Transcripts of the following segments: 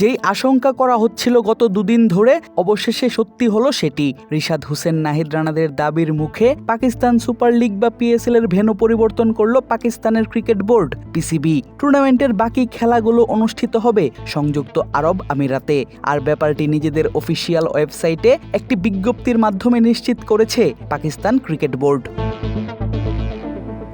যেই আশঙ্কা করা হচ্ছিল গত দুদিন ধরে, অবশেষে সত্যি হলো সেটি। রিশাদ হোসেন, নাহিদ রানাদের দাবির মুখে পাকিস্তান সুপার লিগ বা পিএসএল এর ভেন্যু পরিবর্তন করল পাকিস্তানের ক্রিকেট বোর্ড, পিসিবি। টুর্নামেন্টের বাকি খেলাগুলো অনুষ্ঠিত হবে সংযুক্ত আরব আমিরাতে। আর ব্যাপারটি নিজেদের অফিসিয়াল ওয়েবসাইটে একটি বিজ্ঞপ্তির মাধ্যমে নিশ্চিত করেছে পাকিস্তান ক্রিকেট বোর্ড।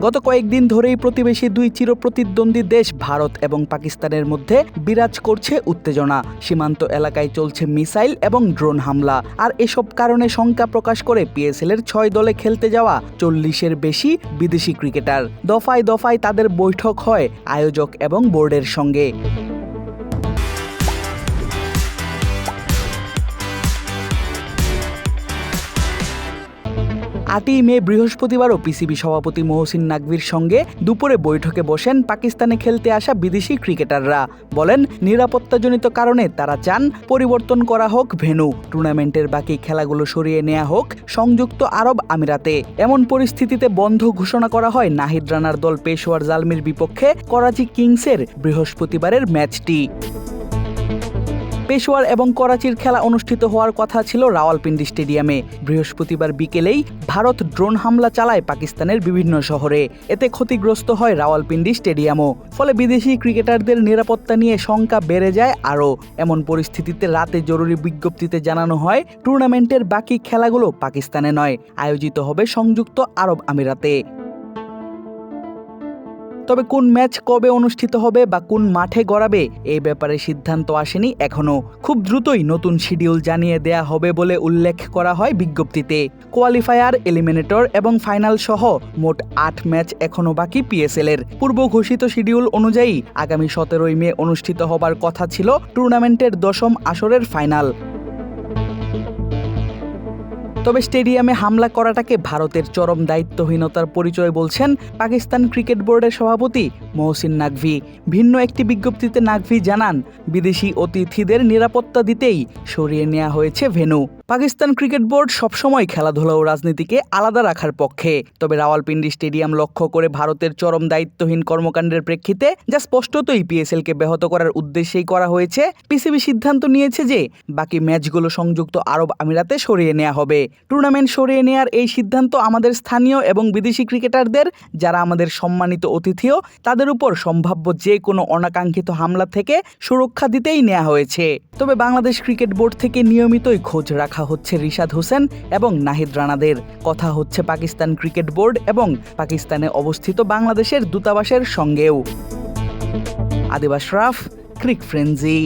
গত কয়েকদিন ধরেই প্রতিবেশী দুই চিরপ্রতিদ্বন্দ্বী দেশ ভারত এবং পাকিস্তানের মধ্যে বিরাজ করছে উত্তেজনা। সীমান্ত এলাকায় চলছে মিসাইল এবং ড্রোন হামলা। আর এসব কারণে শঙ্কা প্রকাশ করে পিএসএল এর ছয় দলে খেলতে যাওয়া চল্লিশের বেশি বিদেশি ক্রিকেটার। দফায় দফায় তাদের বৈঠক হয় আয়োজক এবং বোর্ডের সঙ্গে। আটই মে বৃহস্পতিবারও পিসিবি সভাপতি মহসিন নাকভির সঙ্গে দুপুরে বৈঠকে বসেন পাকিস্তানে খেলতে আসা বিদেশি ক্রিকেটাররা। বলেন, নিরাপত্তাজনিত কারণে তারা চান পরিবর্তন করা হোক ভেন্যু টুর্নামেন্টের বাকি খেলাগুলো সরিয়ে নেওয়া হোক সংযুক্ত আরব আমিরাতে। এমন পরিস্থিতিতে বন্ধ ঘোষণা করা হয় নাহিদ রানার দল পেশোয়ার জালমির বিপক্ষে করাচি কিংসের বৃহস্পতিবারের ম্যাচটি। পেশোয়ার এবং করাচির খেলা অনুষ্ঠিত হওয়ার কথা ছিল রাওয়ালপিন্ডি স্টেডিয়ামে। বৃহস্পতিবার বিকেলেই ভারত ড্রোন হামলা চালায় পাকিস্তানের বিভিন্ন শহরে। এতে ক্ষতিগ্রস্ত হয় রাওয়ালপিন্ডি স্টেডিয়ামও। ফলে বিদেশি ক্রিকেটারদের নিরাপত্তা নিয়ে শঙ্কা বেড়ে যায় আরও। এমন পরিস্থিতিতে রাতে জরুরি বিজ্ঞপ্তিতে জানানো হয়, টুর্নামেন্টের বাকি খেলাগুলো পাকিস্তানে নয়। আয়োজিত হবে সংযুক্ত আরব আমিরাতে। তবে কোন ম্যাচ কবে অনুষ্ঠিত হবে বা কোন মাঠে গড়াবে এই ব্যাপারে সিদ্ধান্ত আসেনি এখনও খুব দ্রুতই নতুন শিডিউল জানিয়ে দেয়া হবে বলে উল্লেখ করা হয় বিজ্ঞপ্তিতে। কোয়ালিফায়ার, এলিমিনেটর এবং ফাইনাল সহ মোট আট ম্যাচ এখনও বাকি পিএসএল এর পূর্ব ঘোষিত শিডিউল অনুযায়ী আগামী সতেরোই মে অনুষ্ঠিত হবার কথা ছিল টুর্নামেন্টের দশম আসরের ফাইনাল। তবে স্টেডিয়ামে হামলা করাটাকে ভারতের চরম দায়িত্বহীনতার পরিচয় বলছেন পাকিস্তান ক্রিকেট বোর্ডের সভাপতি মহসিন নাকভি ভিন্ন একটি বিজ্ঞপ্তিতে নাকভি জানান, বিদেশি অতিথিদের নিরাপত্তা দিতেই সরিয়ে নেওয়া হয়েছে ভেন্যু। পাকিস্তান ক্রিকেট বোর্ড সবসময় খেলাধুলা ও রাজনীতিকে আলাদা রাখার পক্ষে। তবে রাওয়ালপিন্ডি স্টেডিয়াম লক্ষ্য করে ভারতের চরম দায়িত্বহীন কর্মকাণ্ডের প্রেক্ষিতে, যা স্পষ্টতই পিএসএলকে ব্যাহত করার উদ্দেশ্যেই করা হয়েছে, পিসিবি সিদ্ধান্ত নিয়েছে যে বাকি ম্যাচগুলো সংযুক্ত আরব আমিরাতে সরিয়ে নেওয়া হবে। টুর্নামেন্ট সরিয়ে নেওয়ার এই সিদ্ধান্ত আমাদের স্থানীয় এবং বিদেশি ক্রিকেটারদের, যারা আমাদের সম্মানিত অতিথিও, তাদের উপর সম্ভাব্য যে কোনো অনাকাঙ্ক্ষিত হামলা থেকে সুরক্ষা দিতেই নেওয়া হয়েছে। তবে বাংলাদেশ ক্রিকেট বোর্ড থেকে নিয়মিতই খোঁজ রাখা হচ্ছে রিশাদ হোসেন এবং নাহিদ রানাদের। কথা হচ্ছে পাকিস্তান ক্রিকেট বোর্ড এবং পাকিস্তানে অবস্থিত বাংলাদেশের দূতাবাসের সঙ্গেও। আদিবাস রাফ, ক্রিক ফ্রেন্জি